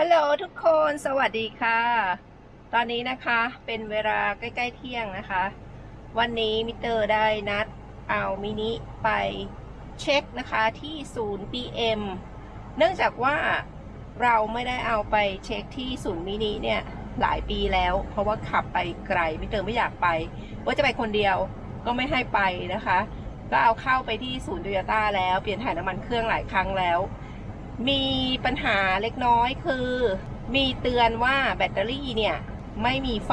ฮัลโหลทุกคนสวัสดีค่ะ ตอนนี้นะคะเป็นเวลาใกล้ๆเที่ยงนะคะ วันนี้มิเตอร์ได้นัดเอามินิไปเช็คนะคะที่ศูนย์ PM เนื่องจากว่าเราไม่ได้เอาไปเช็คที่ศูนย์มินิเนี่ยหลายปีแล้ว เพราะว่าขับไปไกลมิเตอร์ไม่อยากไป ว่าจะไปคนเดียวก็ไม่ให้ไปนะคะ ก็เอาเข้าไปที่ศูนย์โตโยต้าแล้วเปลี่ยนถ่ายน้ำมันเครื่องหลายครั้งแล้ว มีปัญหาเล็กน้อยคือ มีเตือนว่าแบตเตอรี่เนี่ยไม่มีไฟ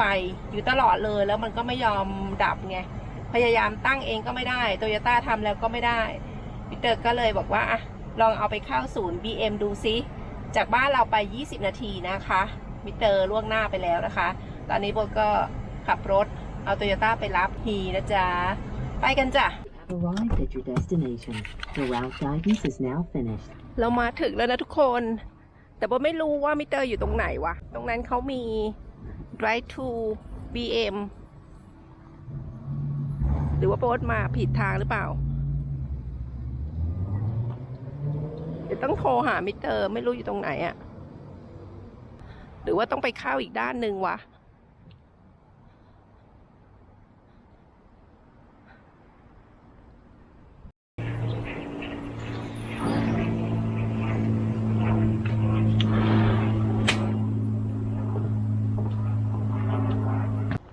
อยู่ตลอดเลยแล้วมันก็ไม่ยอมดับไง พยายามตั้งเองก็ไม่ได้โตโยต้าทำแล้วก็ไม่ได้พีเตอร์ก็เลยบอกว่าอะลองเอาไปเข้าศูนย์ BM ดูซิจากบ้านเราไป 20 นาทีนะคะมิเตอร์ล่วงหน้าไปแล้วนะคะ ตอนนี้โบทก็ขับรถเอาโตโยต้าไปรับฮีนะจ๊ะ ไปกันจ้ะ arrived at your destination. The route guidance is now finished. เรามาถึงแล้วนะทุกคน แต่โบไม่รู้ว่ามิเตอร์อยู่ตรงไหนวะ ตรงนั้นเขามี drive to BM หรือว่าโบทมาผิดทางหรือเปล่า เดี๋ยวต้องโทรหามิเตอร์ ไม่รู้อยู่ตรงไหนอะหรือว่าต้องไปเข้าอีกด้านหนึ่งวะ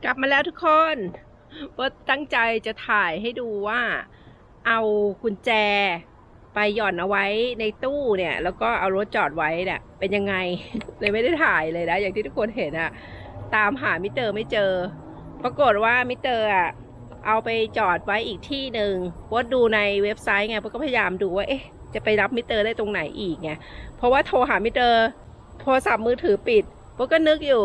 กลับมาแล้วทุกคนว่าตั้งใจจะถ่ายให้ดูว่า เอากุญแจไปหย่อนเอาไว้ในตู้เนี่ย แล้วก็เอารถจอดไว้เนี่ยเป็นยังไง เลยไม่ได้ถ่ายเลยนะ อย่างที่ทุกคนเห็นอะตามหามิเตอร์ไม่เจอ ปรากฏว่ามิเตอร์อะเอาไปจอดไว้อีกที่หนึ่งว่าดูในเว็บไซต์ไงว่าก็พยายามดูว่าเอ๊ะจะไปรับมิเตอร์ได้ตรงไหนอีกไงเพราะว่าโทรหามิเตอร์ โทรศัพท์มือถือปิดโบก็นึกอยู่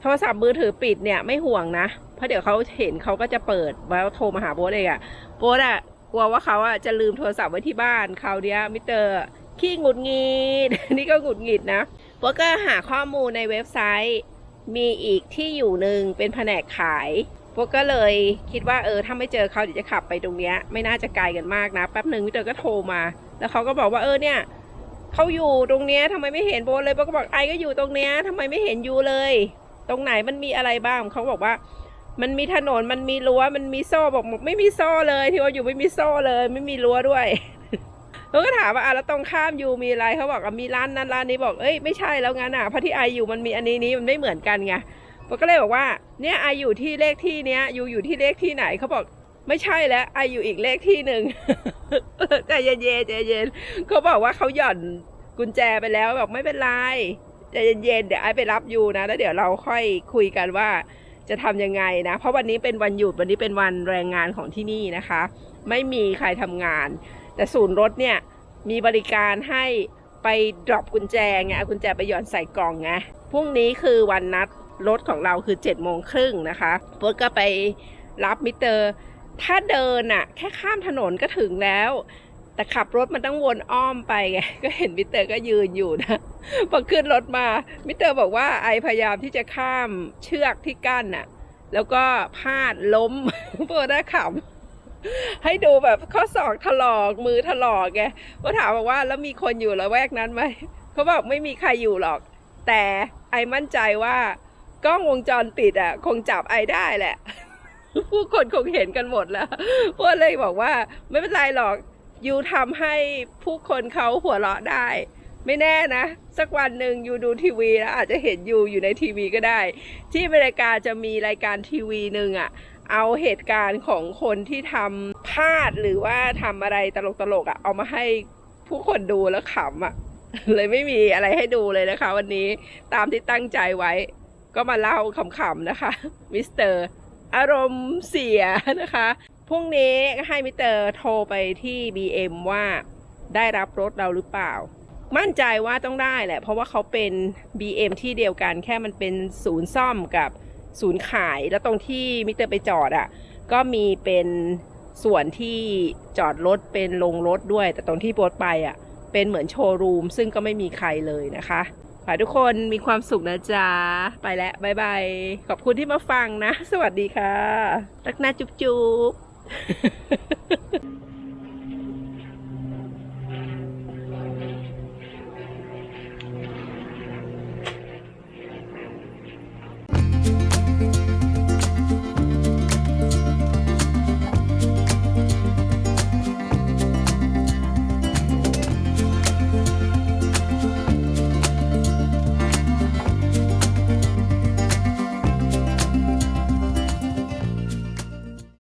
โทรศัพท์มือถือปิดเนี่ยไม่ห่วงนะ เพราะเดี๋ยวเขาเห็นเขาก็จะเปิดแล้วโทรมาหาโบ๊ทเองอะโบ๊ทอะกลัวว่าเขาอะจะลืมโทรศัพท์ไว้ที่บ้านคราวเนี้ยมิเตอร์ขี้หงุดหงิดนี่ก็หงุดหงิดนะโบ๊ทก็หาข้อมูลในเว็บไซต์ มีอีกที่อยู่หนึ่งเป็นแผนกขายโบ๊ทก็เลยคิดว่าเออถ้าไม่เจอเขาเดี๋ยวจะขับไปตรงเนี้ยไม่น่าจะไกลกันมากนะแป๊บหนึ่งมิเตอร์ก็โทรมา แล้วเขาก็บอกว่าเออเนี่ยเขาอยู่ตรงเนี้ยทำไมไม่เห็นโบ๊ทเลยโบ๊ทก็บอกไอก็อยู่ตรงเนี้ยทำไมไม่เห็นยูเลย ตรงไหนมันมีอะไรบ้างเขาบอกว่า มันมีถนนมันมีรั้วมันมีโซ่บอกบอกไม่มีโซ่เลยที่ว่าอยู่ไม่มีโซ่เลย ไม่มีรั้วด้วยแล้วก็ถามว่าอะแล้วตรงข้ามอยู่มีอะไรเขาบอกว่ามีร้านนั้นร้านนี้บอกเอ้ยไม่ใช่แล้วงั้นอะเพราะที่ไออยู่มันมีอันนี้นี้มันไม่เหมือนกันไงผมก็เลยบอกว่าเนี่ยไออยู่ที่เลขที่เนี้ยอยู่อยู่ที่เลขที่ไหนเขาบอกไม่ใช่แล้วไออยู่อีกเลขที่หนึ่งใจเย็นๆใจเย็นเขาบอกว่าเขาหย่อนกุญแจไปแล้วบอกไม่เป็นไร ใจเย็นๆเดี๋ยวไอ้ไปรับยูนะ แล้วเดี๋ยวเราค่อยคุยกันว่าจะทำยังไงนะ เพราะวันนี้เป็นวันหยุดวันนี้เป็นวันแรงงานของที่นี่นะคะ ไม่มีใครทำงาน แต่ศูนย์รถเนี่ยมีบริการให้ไปดรอปกุญแจไงเอากุญแจไปหย่อนใส่กล่องไงพรุ่งนี้คือวันนัดรถของเราคือ7จ็ดโมงครึ่งนะคะโบ๊ทก็ไปรับมิเตอร์ ถ้าเดินอะแค่ข้ามถนนก็ถึงแล้ว แต่ขับรถมันต้องวนอ้อมไปไงก็เห็นมิเตอร์ก็ยืนอยู่นะ พอขึ้นรถมา มิเตอร์บอกว่าไอพยายามที่จะข้ามเชือกที่กั้นน่ะ แล้วก็พลาดล้มเพื่อได้ขำให้ดูแบบข้อศอกถลอกมือถลอกไงก็ถามบอกว่าแล้วมีคนอยู่ละแวกนั้นไหมเขาบอกไม่มีใครอยู่หรอก แต่ไอมั่นใจว่ากล้องวงจรปิดอะ คงจับไอได้แหละ ผู้คนคงเห็นกันหมดแล้วพวกเลยบอกว่า ไม่เป็นไรหรอกยูทำให้ผู้คนเขาหัวเราะได้ ไม่แน่นะ สักวันหนึ่งยูดูทีวีแล้วอาจจะเห็นยูอยู่ในทีวีก็ได้ ที่อเมริกาจะมีรายการทีวีหนึ่งอะ่ะเอาเหตุการณ์ของคนที่ทำพลาดหรือว่าทำอะไรตลกๆอะ่ะเอามาให้ผู้คนดูแล้วขำอะ่ะ เลยไม่มีอะไรให้ดูเลยนะคะ วันนี้ตามที่ตั้งใจไว้ ก็มาเล่าขำๆนะคะมิสเตอร์อารมณ์เสียนะคะพรุ่งนี้ให้มิสเตอร์โทรไปที่ BM ว่าได้รับรถเราหรือเปล่า มั่นใจว่าต้องได้แหละ เพราะว่าเขาเป็น BM ที่เดียวกัน แค่มันเป็นศูนย์ซ่อมกับศูนย์ขาย แล้วตรงที่มิเตอร์ไปจอดอะ่ะ ก็มีเป็นส่วนที่จอดรถเป็นลงรถด้วย แต่ตรงที่โบสไปอะ่ะ เป็นเหมือนโชว์รูม ซึ่งก็ไม่มีใครเลยนะคะขอให้ทุกคนมีความสุขนะจ๊ะ ไปแล้วบายบาย ขอบคุณที่มาฟังนะ สวัสดีค่ะ รักนะจุ๊บจุ๊บ